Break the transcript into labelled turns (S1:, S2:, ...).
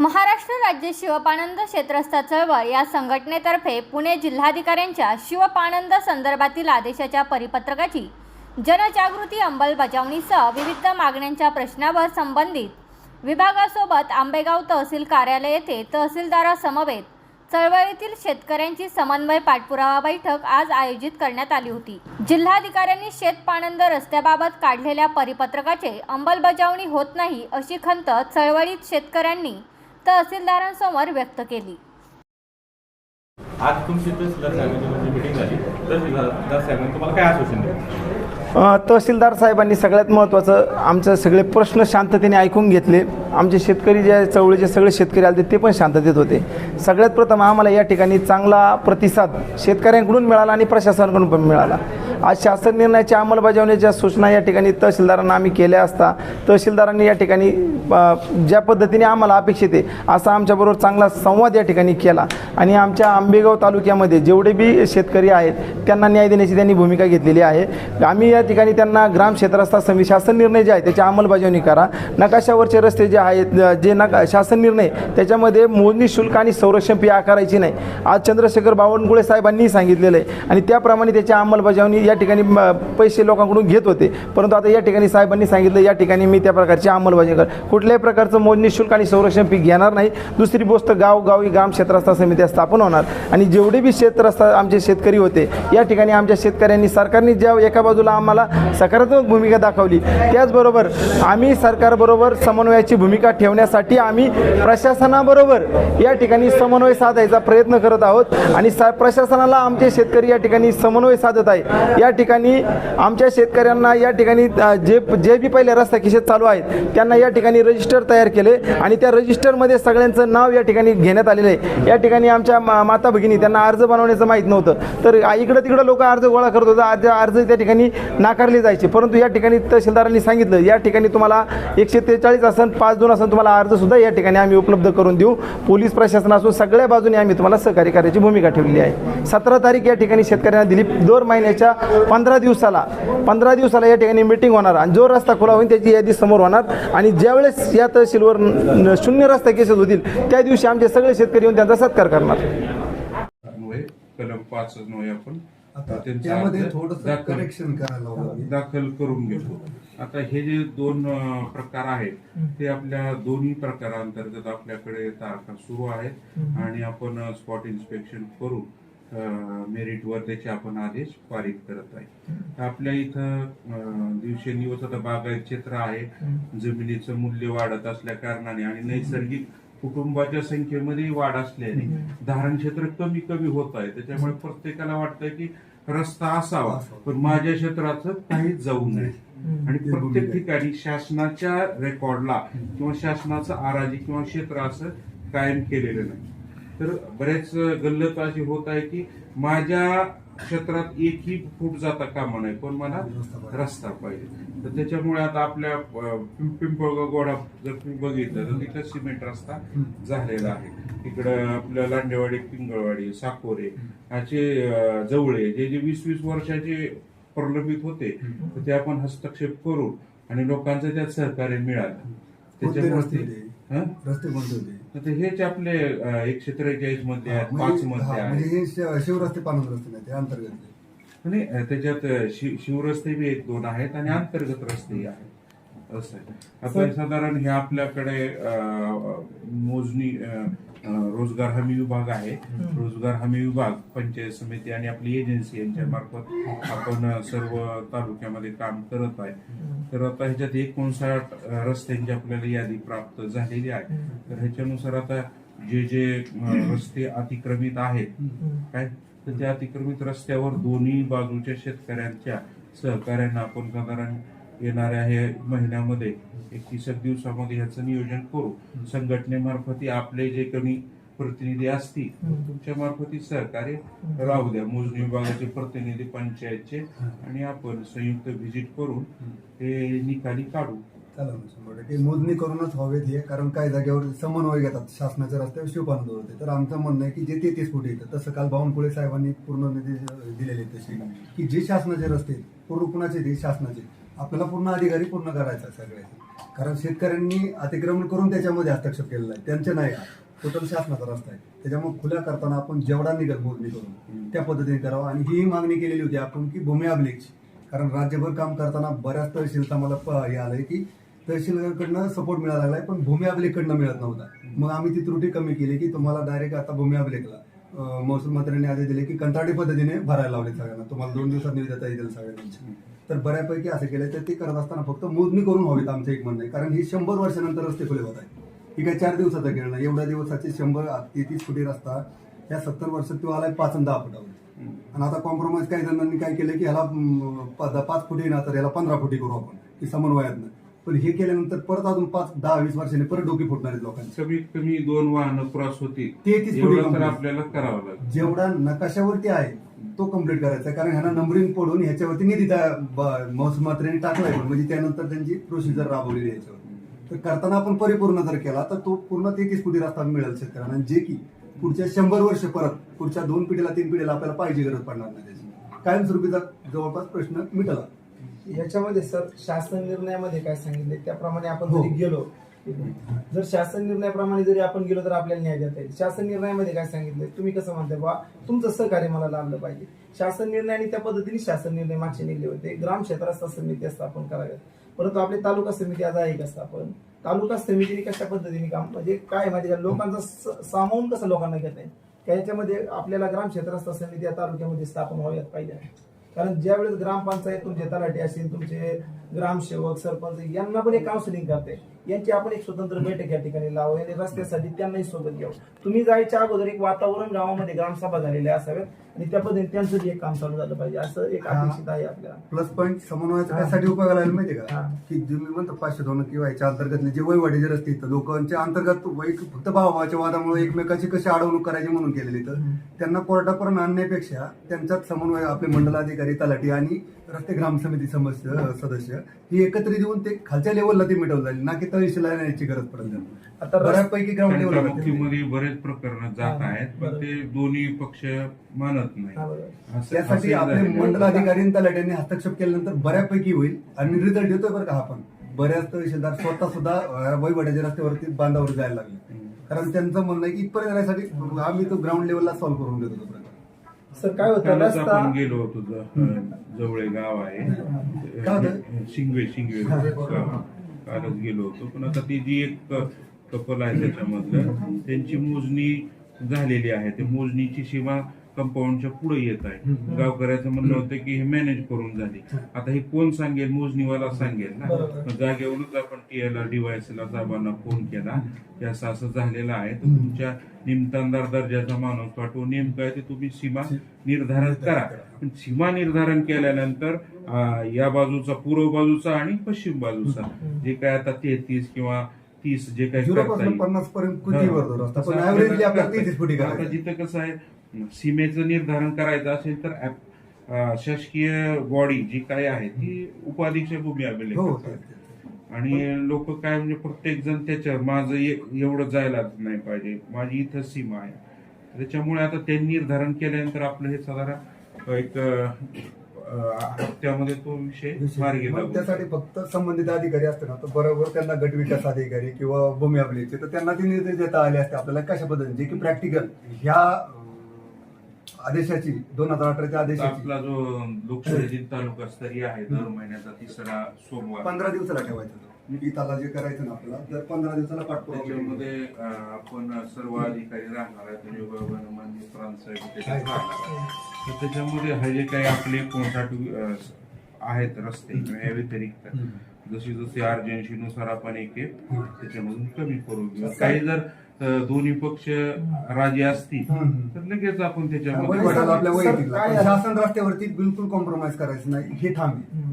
S1: महाराष्ट्र राज्य शिवपानंद क्षेत्रस्थ चळवळ या संघटनेतर्फे पुणे जिल्हाधिकाऱ्यांच्या शिवपानंद संदर्भातील आदेशाच्या परिपत्रकाची जनजागृती अंमलबजावणीसह विविध मागण्यांच्या प्रश्नावर संबंधित विभागासोबत आंबेगाव तहसील कार्यालय येथे तहसीलदारासमवेत चळवळीतील शेतकऱ्यांची समन्वय पाठपुरावा बैठक आज आयोजित करण्यात आली होती. जिल्हाधिकाऱ्यांनी शेतपानंद रस्त्याबाबत काढलेल्या परिपत्रकाचे अंमलबजावणी होत नाही अशी खंत चळवळीत शेतकऱ्यांनी तहसीलदारांसमोर व्यक्त केली.
S2: आज तुमची तहसीलदार साहेबांची म्हणजे मिटिंग झाली. तहसीलदार साहेबांनी तुम्हाला काय आश्वासन दिलं?
S3: अ, तहसीलदार साहेबांनी सगळ्यात महत्त्वाचं आमचे सगळे प्रश्न शांततेने ऐकून घेतले. आमचे शेतकरी जे चवळीचे सगळे शेतकरी आले ते पण शांततेत होते. सगळ्यात प्रथम आम्हाला या ठिकाणी चांगला प्रतिसाद शेतकऱ्यांकडून मिळाला आणि प्रशासनाकडून पण मिळाला. आज शासन निर्णयाच्या अंमलबजावणीच्या सूचना या ठिकाणी तहसीलदारांना आम्ही केल्या असता तहसीलदारांनी या ठिकाणी ज्या पद्धतीने आम्हाला अपेक्षित आहे असा आमच्याबरोबर चांगला संवाद या ठिकाणी केला. आणि आमच्या आंबेगाव तालुक्यामध्ये जेवढे बी शेतकरी आहेत त्यांना न्याय देण्याची त्यांनी भूमिका घेतलेली आहे. आम्ही या ठिकाणी त्यांना ग्राम क्षेत्रस्था समिती शासन निर्णय जे आहे त्याची अंमलबजावणी करा. नकाशावरचे रस्ते जे आहेत जे नका शासन निर्णय त्याच्यामध्ये मोजणी शुल्क आणि संरक्षण फी आकारायची नाही. आज चंद्रशेखर बावनकुळे साहेबांनी सांगितलेलं आहे. आणि त्याप्रमाणे त्याची अंमलबजावणी या ठिकाणी पैसे लोकांकडून घेत होते. परंतु आता या ठिकाणी साहेबांनी सांगितलं या ठिकाणी मी त्या प्रकारची अंमलबजावणी कर कुठल्याही प्रकारचं मोजणी शुल्क आणि संरक्षण पीक घेणार नाही. दुसरी गोष्ट गावगावी ग्राम क्षेत्रस्था समित्या स्थापन होणार. आणि जेवढे बी क्षेत्रस्था आमचे शेतकरी होते या ठिकाणी आमच्या शेतकऱ्यांनी सरकारने ज्या एका बाजूला आम्हाला सकारात्मक भूमिका दाखवली त्याचबरोबर आम्ही सरकारबरोबर समन्वयाची भूमिका ठेवण्यासाठी आम्ही प्रशासनाबरोबर या ठिकाणी समन्वय साधायचा प्रयत्न करत आहोत. आणि सा प्रशासनाला आमचे शेतकरी या ठिकाणी समन्वय साधत आहे. या ठिकाणी आमच्या शेतकऱ्यांना या ठिकाणी जे जे बी पहिले रस्ता किशेत चालू आहेत त्यांना या ठिकाणी रजिस्टर तयार केले आणि त्या रजिस्टरमध्ये सगळ्यांचं नाव या ठिकाणी घेण्यात आलेलं आहे. या ठिकाणी आमच्या मा- माता भगिनी त्यांना अर्ज बनवण्याचं माहीत नव्हतं. तर इकडं तिकडं लोक अर्ज गोळा करत होतं अर्ज अर्ज त्या ठिकाणी नाकारले जायचे. परंतु या ठिकाणी तहसीलदारांनी सांगितलं या ठिकाणी तुम्हाला एकशे त्रेचाळीस असन पाच दोन असन तुम्हाला अर्जसुद्धा या ठिकाणी आम्ही उपलब्ध करून देऊ. पोलीस प्रशासन असून सगळ्या बाजूने आम्ही तुम्हाला सहकार्य करायची भूमिका ठेवली आहे. सतरा तारीख या ठिकाणी शेतकऱ्यांना दिली दर महिन्याच्या पंधरा दिवसाला पंधरा दिवसाला या ठिकाणी मिटिंग होणार. आणि जो रस्ता खुला होईल त्याची यादी समोर होणार. आणि ज्यावेळेस या तहसीलवर शून्य रस्ता केसेस होतील त्या दिवशी आमचे सगळे शेतकरी येऊन त्यांचा सत्कार करणार.
S4: कलम पाच आपण.
S5: त्यामध्ये थोडस
S4: दाखल-
S5: करेक्शन करायला हवं
S4: दाखल करून घेतो. आता हे जे दोन प्रकार आहेत ते आपल्या दोन्ही प्रकारांतर्गत आपल्याकडे तारखा सुरू आहेत. आणि आपण स्पॉट इन्स्पेक्शन करून मेरिटवर त्याचे आपण आदेश पारित करत आहे. तर आपल्या इथं दिवसेंदिवस आता बागायत क्षेत्र आहे. जमिनीचं मूल्य वाढत असल्या कारणाने आणि नैसर्गिक कुटुंबाच्या संख्येमध्ये वाढ असल्याने धारण क्षेत्र कमी कमी होत आहे. त्याच्यामुळे प्रत्येकाला वाटतं की रस्ता असावा पण माझ्या क्षेत्राचं काहीच जाऊ नये. आणि प्रत्येक ठिकाणी शासनाच्या रेकॉर्डला किंवा शासनाचं आराजी किंवा क्षेत्र असं कायम केलेलं नाही. तर बरेच गल्लत अशी होत आहे की माझ्या क्षेत्रात एकही फूट जाता कामा नये पण मला रस्ता पाहिजे. तर त्याच्यामुळे आता आपल्या पिंपळगाव गोडा जर तुम्ही बघितलं तर तिथं सिमेंट रस्ता झालेला आहे. इकडं आपल्या लांडेवाडी पिंगळवाडी साकोरे ह्याचे जवळे जे जे वीस वीस वर्षाचे प्रलंबित होते तर ते आपण हस्तक्षेप करू आणि लोकांचं त्यात सहकार्य मिळालं. त्याच्यामुळे
S5: रस्ते?
S4: हं?
S5: कोणते होते?
S4: तर हेच आपले अं, एकशे त्रेचाळीसमध्ये आहेत
S5: म्हणजे-
S4: पाच मध्ये
S5: हा,
S4: आहेत
S5: म्हणजे हे शि- शिवरस्ते पानंद रस्ते नाही ते अंतर्गत
S4: आणि अं, त्याच्यात अं, शि- शिवरस्ते बी एक दोन आहेत आणि अंतर्गत रस्तेही आहेत. असं आहे. आता साधारण हे आपल्याकडे मोजणी रोजगार हमी विभाग आहे. रोजगार हमी विभाग पंचायत समिती आणि आपली एजन्सी यांच्या मार्फत आपण सर्व तालुक्यामध्ये काम करत आहे. तर आता ह्याच्यात एकोणसाठ रस्त्यांची आपल्याला यादी प्राप्त झालेली आहे. तर ह्याच्यानुसार आता जे जे रस्ते अतिक्रमित आहेत काय? तर त्या अतिक्रमित रस्त्यावर दोन्ही बाजूच्या शेतकऱ्यांच्या सहकार्यानं आपण साधारण येणाऱ्या हे महिन्यामध्ये एकतीस दिवसामध्ये ह्याचं नियोजन करू. संघटनेमार्फत आपले जे कमी प्रतिनिधी असतील तुमच्या मार्फत सहकार्य राहू द्या. मोजणी विभागाचे प्रतिनिधी पंचायतचे आणि आपण संयुक्त व्हिजिट करून ते निकाली काढू.
S5: मोजणी करूनच हवेत हे कारण काही जागेवर समन्वय घेतात. शासनाच्या रस्त्यावर शिवपानंद होते. तर आमचं म्हणणं आहे की जे तेहतीस फूट येतं तसं काल बावनकुळे साहेबांनी पूर्ण दिलेले तसे की जे शासनाचे रस्ते पूर्ण कुणाचे ते शासनाचे आपल्याला पूर्ण अधिकारी पूर्ण करायचा आहे सगळ्याचे कारण शेतकऱ्यांनी अतिक्रमण करून त्याच्यामध्ये हस्तक्षेप केलेला आहे. त्यांचे नाही. टोटल शासनाचा रस्ता आहे. त्याच्यामुळे खुल्या करताना आपण जेवढा निघत मोजणी करून त्या पद्धतीने करावं. आणि ही मागणी केलेली होती आपण की भूमी अभिलेखची कारण राज्यभर काम करताना बऱ्याच तहसीलचा मला प- हे आलंय की तहसीलकडनं सपोर्ट मिळायला लागलाय पण भूमी अभिलेखकडनं मिळत नव्हता. मग आम्ही ती त्रुटी कमी केली की तुम्हाला डायरेक्ट आता भूमी अभिलेखला. महसूल मंत्र्यांनी आदेश दिले की कंत्राटी पद्धतीने भरायला लावले सगळ्यांना. तुम्हाला दोन दिवसात निविदा येतील सगळ्यांची तर बऱ्यापैकी असं केलं तर ते करत असताना फक्त मोजणी करून व्हावीत आमचं एक म्हणणं आहे. कारण ही शंभर वर्षानंतर रस्ते खुले होत आहे ही काय चार दिवसाचा खेळ नाही. एवढ्या दिवसाचे शंभर तेहतीस फुटी रस्ता या सत्तर वर्षात तो आलाय पाच आणि दहा फुटावर. आणि आता कॉम्प्रोमाइज काही जणांनी काय केलं की ह्याला पाच फुटी ना तर ह्याला पंधरा फुटी करू आपण. की समन्वयातनं. पण हे केल्यानंतर परत अजून पाच दहा वीस वर्षांनी परत डोकी फुटणार आहेत लोकांची.
S4: कमीत कमी दोन वाहनं क्रॉस होती
S5: तेहतीस
S4: एवढं तर. आपल्याला करावं लागेल.
S5: जेवढा नकाशावरती आहे तो कंप्लीट करायचा. आहे. कारण ह्यांना नंबरिंग पडून ह्याच्यावरती निधी त्या ब- महसूल मंत्र्यांनी टाकलाय पण म्हणजे त्यानंतर त्यांची प्रोसिजर राबवलेली आहे याच्यावर. तर करताना आपण परिपूर्ण जर केला तर तो पूर्ण तेहतीस फुटी रस्ता मिळेल शेतकऱ्यांना. आणि जे की पुढच्या शंभर वर्ष परत पुढच्या दोन पिढीला तीन पिढीला आपल्याला पाहिजे गरज पडणार नाही त्याची. कायमस्वरूपीचा जवळपास प्रश्न मिटला.
S3: याच्यामध्ये सर शासन निर्णयामध्ये काय सांगितले? त्याप्रमाणे आपण
S5: हो.
S3: जरी गेलो जर शासन निर्णयाप्रमाणे जरी आपण गेलो तर आपल्याला न्याय देता येईल. शासन निर्णयामध्ये काय सांगितलं? तुम्ही कसं म्हणताय बा तुमचं सहकार्य मला लाभलं पाहिजे. शासन निर्णय आणि त्या पद्धतीने शासन निर्णय मागचे निघले होते. ग्राम क्षेत्रास्था समिती स्थापन कराव्यात. परंतु आपली तालुका समिती आज आहे का स्थापन? तालुका समितीने कशा पद्धतीने काम म्हणजे काय माहिती का? लोकांचं सामावून कसं लोकांना घेत आहे त्याच्यामध्ये आपल्याला ग्राम क्षेत्रास्था समिती या तालुक्यामध्ये स्थापन व्हाव्यात पाहिजे? कारण ज्यावेळेस ग्रामपंचायत तुमचे तलाठी असतील तुमचे ग्रामसेवक सरपंच यांना पण एक काउन्सिलिंग करते यांची आपण एक स्वतंत्र बैठक या ठिकाणी लावू आणि रस्त्यासाठी त्यांनाही सोबत घेऊ तुम्ही जायच्या अगोदर एक वातावरण गावामध्ये ग्रामसभा झालेल्या असाव्यात आणि त्या पद्धतीने त्यांचं जे काम चालू झालं पाहिजे असं एक. अपेक्षित आहे आपल्याला
S5: प्लस पॉईंट समन्वयाचा. त्यासाठी उपयोगाला आला माहिती का. की जे मी म्हणतो पाचशे दोन किंवा याच्या अंतर्गतले जे वयवाढी जे रस्ते आहेत लोकांच्या अंतर्गत फक्त भावाच्या वादामुळे एकमेकाची कशी अडवणूक करायची म्हणून केलेली तर त्यांना कोर्टापर्यंत आणण्यापेक्षा त्यांच्यात समन्वय आपले मंडलाधिकारी तलाठी आणि रस्ते ग्राम समिती सदस्य सदस्य ही एकत्रित येऊन ते खालच्या लेवलला ते मिटवलं जाईल ना की तहसीलला येण्याची गरज पडेल
S3: आता
S5: बऱ्यापैकी ग्राउंड लेवलला
S4: बाबतीमध्ये बरेच प्रकरण जात
S3: हा,
S4: आहेत पण. ते दोन्ही पक्ष मानत
S3: हा,
S4: नाही
S3: बरोबर.
S4: असं-
S5: त्यासाठी
S4: असं
S5: आपले
S4: झालेलं आहे.
S5: मंडलाधिकारी आणि तलाट्यांनी हस्तक्षेप केल्यानंतर बऱ्यापैकी होईल आणि रिझल्ट येतोय बरं का हा पण बऱ्याच तहसीलदार स्वतः सुद्धा वैवड्याच्या रस्त्यावरती बांधावर जायला लागले कारण त्यांचं म्हणणं आहे की इथपर्यंत जाण्यासाठी आम्ही तो ग्राउंड लेवलला सॉल्व्ह करून देतो तो प्रकार.
S3: सर काय होतं
S4: कालच
S3: रस्ता
S4: आपण गेलो होतो ज- जवळे गाव आहे
S5: काय होतं?
S4: शिंगवे शिंगवे गाव. कालच गेलो होतो पण आता ती जी एक कपल आहे त्याच्यामधलं त्यांची मोजणी झालेली आहे. ते मोजणीची सीमा कंपाऊंडच्या पुढे येत आहे. गावकऱ्याचं म्हणणं होतं की हे मॅनेज करून झाली. आता हे कोण सांगेल? मोजणीवाला सांगेल ना. जागेवरूनच आपण टीएला डीवायसला साहेबांना फोन केला. की असं असं झालेलं आहे. तर तुमच्या निमतानदार दर्जाचा माणूस पाठवून नेमकं आहे ते तुम्ही सीमा निर्धारण करा. पण सीमा निर्धारण केल्यानंतर या बाजूचा पूर्व बाजूचा आणि पश्चिम बाजूचा जे काय आता तेहतीस किंवा तीस जे काही करता येईल.
S5: पन्नास पर्यंत
S4: जिथं कसं आहे सीमेचं निर्धारण करायचं असेल तर शासकीय बॉडी जी काय आहे ती उपाधीक्षक भूमी अभिलेख. आणि लोक काय म्हणजे प्रत्येक जण त्याच्या माझं एवढं जायला नाही पाहिजे माझी इथं सीमा आहे. त्याच्यामुळे आता ते निर्धारण केल्यानंतर आपलं हे साधारण एक अं, हप्त्यामध्ये तो विषय
S5: त्यासाठी फक्त संबंधित अधिकारी असते ना तर बरोबर त्यांना गट विकास अधिकारी किंवा भूमी अभिलेखचे तर त्यांना ते निर्देश देता आले असते. आपल्याला कशा पद्धतीने जे की प्रॅक्टिकल ह्या आदेशाची दोन हजार अठराच्या आदेशाची.
S4: आपला जो लोकशाही तालुका स्तरीय आहे दर महिन्याचा तिसरा सोमवार.
S5: पंधरा दिवसाला ठेवायचं. गीताला जे करायचं ना आपल्याला तर पंधरा दिवसाला
S4: अं, आपण सर्व अधिकारी राहणार आहेत. म्हणजे राहणार आहेत. तर त्याच्यामध्ये हा जे काही आपले एकोणसाठ अं, आहेत रस्ते या व्यतिरिक्त जशी जशी अर्जन्सीनुसार आपण एक त्याच्यामधून कमी करू. किंवा काही जर दोन्ही पक्ष राजी असतील. तर लगेच आपण त्याच्यामध्ये
S5: शासन रस्त्यावरती बिलकुल कॉम्प्रोमाइज करायचं नाही हे ठाम आहे.